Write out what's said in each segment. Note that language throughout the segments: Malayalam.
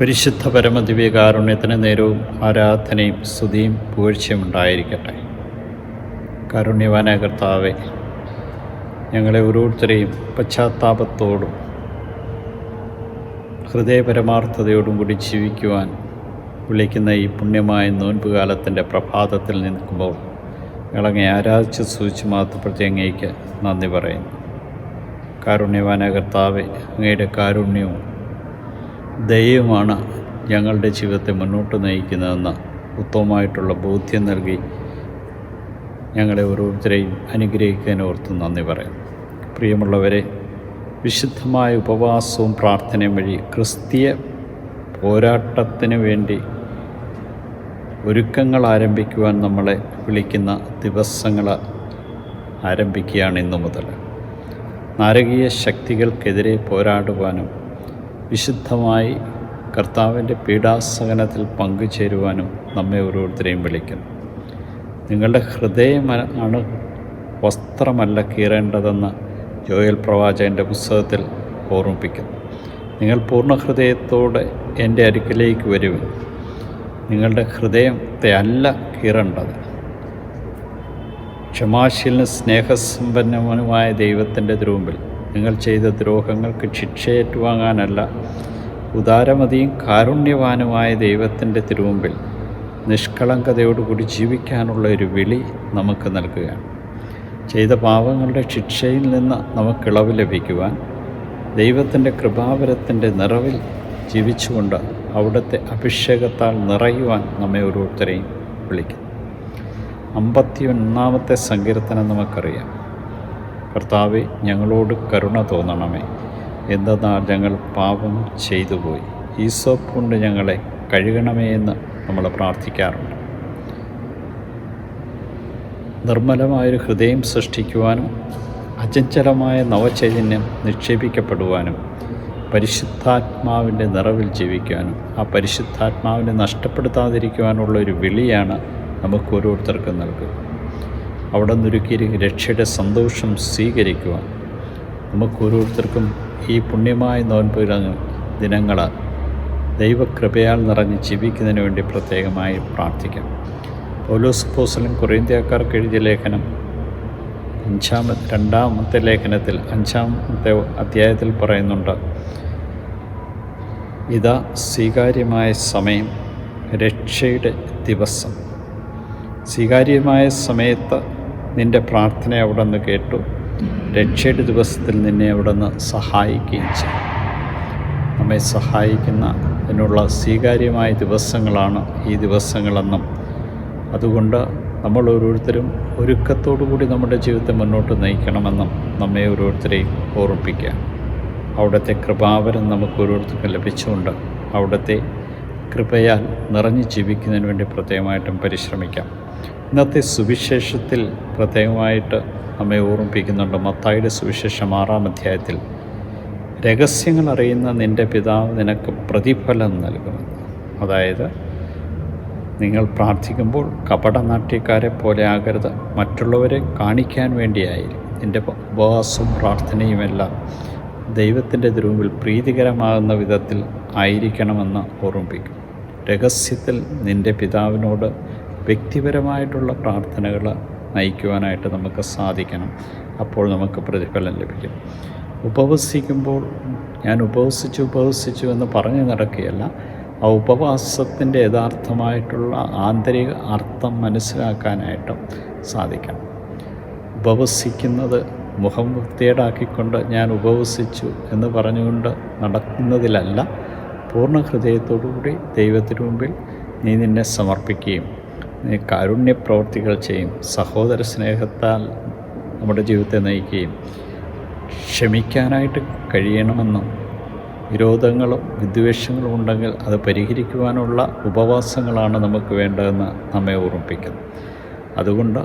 പരിശുദ്ധ പരമദിവ്യ കാരുണ്യത്തിന് നേരവും ആരാധനയും സ്തുതിയും പൂഴ്ചയും ഉണ്ടായിരിക്കട്ടെ. കാരുണ്യവാന കർത്താവെ ഞങ്ങളെ ഓരോരുത്തരെയും പശ്ചാത്താപത്തോടും ഹൃദയപരമാർത്ഥതയോടും കൂടി ജീവിക്കുവാൻ വിളിക്കുന്ന ഈ പുണ്യമായ നോൻപുകാലത്തിന്റെ പ്രഭാതത്തിൽ നിൽക്കുമ്പോൾ ഞങ്ങളങ്ങെ ആരാധിച്ച് സൂചിച്ച് മാത്രപ്പെടുത്തി അങ്ങേക്ക് നന്ദി പറയുന്നു. കാരുണ്യവാന കർത്താവെ അങ്ങയുടെ കാരുണ്യവും ദയവുമാണ് ഞങ്ങളുടെ ജീവിതത്തെ മുന്നോട്ട് നയിക്കുന്നതെന്ന് ഉത്തമമായിട്ടുള്ള ബോധ്യം നൽകി ഞങ്ങളെ ഓരോരുത്തരെയും അനുഗ്രഹിക്കാൻ ഓർത്ത് നന്ദി പറയാം പ്രിയമുള്ളവരെ വിശുദ്ധമായ ഉപവാസവും പ്രാർത്ഥനയും വഴി ക്രിസ്തീയ പോരാട്ടത്തിന് വേണ്ടി ഒരുക്കങ്ങൾ ആരംഭിക്കുവാൻ നമ്മളെ വിളിക്കുന്ന ദിവസങ്ങൾ ആരംഭിക്കുകയാണ് ഇന്നു മുതൽ. നാരകീയ ശക്തികൾക്കെതിരെ പോരാടുവാനും വിശുദ്ധമായി കർത്താവിന്റെ പീഡാസഹനത്തിൽ പങ്കുചേരുവാനും നമ്മെ ഓരോരുത്തരെയും വിളിക്കുന്നു. നിങ്ങളുടെ ഹൃദയമാണ് വസ്ത്രമല്ല കീറേണ്ടതെന്ന് ജോയൽ പ്രവാചകന്റെ പുസ്തകത്തിൽ ഓർമ്മിപ്പിക്കുന്നു. നിങ്ങൾ പൂർണ ഹൃദയത്തോടെ എന്റെ അടുക്കിലേക്ക് വരുവിൻ. നിങ്ങളുടെ ഹൃദയത്തെ അല്ല കീറേണ്ടത്. ക്ഷമാശീലന സ്നേഹസമ്പന്നവനുമായ ദൈവത്തിന്റെ തിരുമുമ്പിൽ നിങ്ങൾ ചെയ്ത ദ്രോഹങ്ങൾക്ക് ശിക്ഷയേറ്റുവാങ്ങാനല്ല. ഉദാരമതിയും കാരുണ്യവാനുമായ ദൈവത്തിന്റെ തിരുമുമ്പിൽ നിഷ്കളങ്കതയോടുകൂടി ജീവിക്കാനുള്ള ഒരു വിളി നമുക്ക് നൽകുകയാണ്. ചെയ്ത പാവങ്ങളുടെ ശിക്ഷയിൽ നിന്ന് നമുക്ക് ഇളവ് ലഭിക്കുവാൻ ദൈവത്തിന്റെ കൃപാവരത്തിന്റെ നിറവിൽ ജീവിച്ചുകൊണ്ട് അവിടുത്തെ അഭിഷേകത്താൽ നിറയുവാൻ നമ്മെ ഓരോരുത്തരെയും വിളിക്കുന്നു. അമ്പത്തി ഒന്നാമത്തെ സങ്കീർത്തനം നമുക്കറിയാം. കർത്താവെ ഞങ്ങളോട് കരുണ തോന്നണമേ. എന്തെന്നാൽ ഞങ്ങൾ പാപം ചെയ്തു പോയി ഈസോപ്പ് കൊണ്ട് ഞങ്ങളെ കഴുകണമേ എന്ന് നമ്മൾ പ്രാർത്ഥിക്കാറുണ്ട്. നിർമ്മലമായൊരു ഹൃദയം സൃഷ്ടിക്കുവാനും അചഞ്ചലമായ നവചൈതന്യം നിക്ഷേപിക്കപ്പെടുവാനും പരിശുദ്ധാത്മാവിന്റെ നിറവിൽ ജീവിക്കുവാനും ആ പരിശുദ്ധാത്മാവിനെ നഷ്ടപ്പെടുത്താതിരിക്കുവാനുള്ള ഒരു വിളിയാണ് നമുക്ക് ഓരോരുത്തർക്കും നൽകുക. അവിടെ നിന്നൊരുക്കിയ രക്ഷയുടെ സന്തോഷം സ്വീകരിക്കുവാൻ. നമുക്ക് ഓരോരുത്തർക്കും ഈ പുണ്യമായ നോൻപ് ദിനങ്ങൾ ദൈവകൃപയാൽ നിറഞ്ഞ് ജീവിക്കുന്നതിന് വേണ്ടി പ്രത്യേകമായി പ്രാർത്ഥിക്കാം. പൗലോസ് പോസലും കൊറിന്ത്യക്കാർക്ക് എഴുതിയ ലേഖനം അഞ്ചാമത്തെ രണ്ടാമത്തെ ലേഖനത്തിൽ അഞ്ചാമത്തെ അധ്യായത്തിൽ പറയുന്നുണ്ട് ഇതാ സ്വീകാര്യമായ സമയം രക്ഷയുടെ ദിവസം. സ്വീകാര്യമായ സമയത്ത് നിന്റെ പ്രാർത്ഥന അവിടെ നിന്ന് കേട്ടു. രക്ഷയുടെ ദിവസത്തിൽ നിന്നെ അവിടെ നിന്ന് സഹായിക്കുകയും ചെയ്യും നമ്മെ സഹായിക്കുന്ന അതിനുള്ള സ്വീകാര്യമായ ദിവസങ്ങളാണ് ഈ ദിവസങ്ങളെന്നും അതുകൊണ്ട് നമ്മൾ ഓരോരുത്തരും കൂടി നമ്മുടെ ജീവിതത്തെ മുന്നോട്ട് നയിക്കണമെന്നും നമ്മെ ഓരോരുത്തരെയും ഓർമ്മിപ്പിക്കുക അവിടുത്തെ കൃപാവരം നമുക്ക് ഓരോരുത്തർക്കും ലഭിച്ചുകൊണ്ട് അവിടുത്തെ കൃപയാൽ നിറഞ്ഞു ജീവിക്കുന്നതിന് വേണ്ടി പ്രത്യേകമായിട്ടും പരിശ്രമിക്കാം. ഇന്നത്തെ സുവിശേഷത്തിൽ പ്രത്യേകമായിട്ട് നമ്മെ ഓർമ്മിപ്പിക്കുന്നുണ്ട്. മത്തായിയുടെ സുവിശേഷം ആറാം അധ്യായത്തിൽ രഹസ്യങ്ങൾ അറിയുന്ന നിന്റെ പിതാവ് നിനക്ക് പ്രതിഫലം നൽകുമെന്ന്. അതായത് നിങ്ങൾ പ്രാർത്ഥിക്കുമ്പോൾ കപടനാട്യക്കാരെ പോലെ ആകരുത്. മറ്റുള്ളവരെ കാണിക്കാൻ വേണ്ടിയായിരിക്കും. നിന്റെ ഉപവാസവും പ്രാർത്ഥനയുമെല്ലാം ദൈവത്തിന്റെ തിരുമുമ്പിൽ പ്രീതികരമാകുന്ന വിധത്തിൽ ആയിരിക്കണമെന്ന് ഓർമ്മിപ്പിക്കും. രഹസ്യത്തിൽ നിന്റെ പിതാവിനോട് വ്യക്തിപരമായിട്ടുള്ള പ്രാർത്ഥനകൾ നയിക്കുവാനായിട്ട് നമുക്ക് സാധിക്കണം. അപ്പോൾ നമുക്ക് പ്രതിഫലം ലഭിക്കും. ഉപവസിക്കുമ്പോൾ ഞാൻ ഉപവസിച്ചു ഉപവസിച്ചു എന്ന് പറഞ്ഞു നടക്കുകയല്ല. ആ ഉപവാസത്തിന്റെ യഥാർത്ഥമായിട്ടുള്ള ആന്തരിക അർത്ഥം മനസ്സിലാക്കാനായിട്ടും സാധിക്കണം. ഉപവസിക്കുന്നത് മുഖം വൃത്തിയേടാക്കിക്കൊണ്ട് ഞാൻ ഉപവസിച്ചു എന്ന് പറഞ്ഞുകൊണ്ട് നടക്കുന്നതിലല്ല പൂർണ ഹൃദയത്തോടുകൂടി ദൈവത്തിനു മുമ്പിൽ നീ നിന്നെ സമർപ്പിക്കുകയും നീ കാരുണ്യ പ്രവൃത്തികൾ ചെയ്യും. സഹോദര സ്നേഹത്താൽ നമ്മുടെ ജീവിതത്തെ നയിക്കുകയും ക്ഷമിക്കാനായിട്ട് കഴിയണമെന്നും വിരോധങ്ങളും വിദ്വേഷങ്ങളും ഉണ്ടെങ്കിൽ അത് പരിഹരിക്കുവാനുള്ള ഉപവാസങ്ങളാണ് നമുക്ക് വേണ്ടതെന്ന് നമ്മെ ഓർമ്മിപ്പിക്കുന്നു. അതുകൊണ്ട്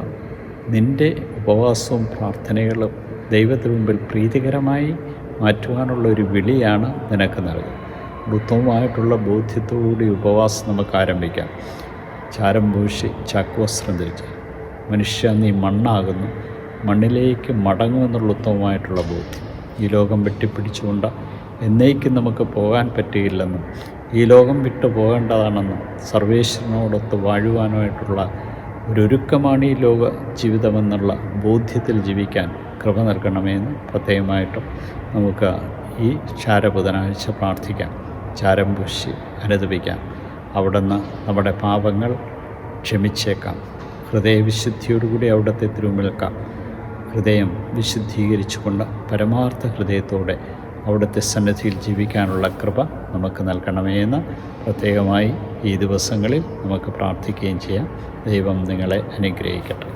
നിന്റെ ഉപവാസവും പ്രാർത്ഥനകളും ദൈവത്തിന് മുമ്പിൽ പ്രീതികരമായി മാറ്റുവാനുള്ള ഒരു വിളിയാണ് നിനക്ക് നൽകുന്നത്. ഉത്തമമായിട്ടുള്ള ബോധ്യത്തോടുകൂടി ഉപവാസം നമുക്ക് ആരംഭിക്കാം. ചാരം പൂശി ചാക്കുവസ്ത്രം ധരിച്ച്. മനുഷ്യ നീ മണ്ണാകുന്നു. മണ്ണിലേക്ക് മടങ്ങുമെന്നുള്ള ഉത്തമമായിട്ടുള്ള ബോധ്യം. ഈ ലോകം വെട്ടിപ്പിടിച്ചുകൊണ്ട് എന്നേക്കും നമുക്ക് പോകാൻ പറ്റുകയില്ലെന്നും ഈ ലോകം വിട്ടു പോകേണ്ടതാണെന്നും സർവേശ്വരനോടൊത്ത് വാഴുവാനുമായിട്ടുള്ള ഒരുക്കമാണ് ഈ ലോക ജീവിതമെന്നുള്ള ബോധ്യത്തിൽ ജീവിക്കാൻ കൃപ നൽകണമെന്ന് പ്രത്യേകമായിട്ടും നമുക്ക് ഈ ചാര ബുധനാഴ്ച പ്രാർത്ഥിക്കാം. ചാരം പൂശി അനുദപിക്കാം. അവിടുന്ന് നമ്മുടെ പാപങ്ങൾ ക്ഷമിച്ചേക്കാം. ഹൃദയവിശുദ്ധിയോടുകൂടി അവിടുത്തെ തിരുമേൽക്കാം. ഹൃദയം വിശുദ്ധീകരിച്ചുകൊണ്ട് പരമാർത്ഥ ഹൃദയത്തോടെ അവിടുത്തെ സന്നിധിയിൽ ജീവിക്കാനുള്ള കൃപ നമുക്ക് നൽകണമേ എന്ന് പ്രത്യേകമായി ഈ ദിവസങ്ങളിൽ നമുക്ക് പ്രാർത്ഥിക്കുകയും ചെയ്യാം. ദൈവം നിങ്ങളെ അനുഗ്രഹിക്കട്ടെ.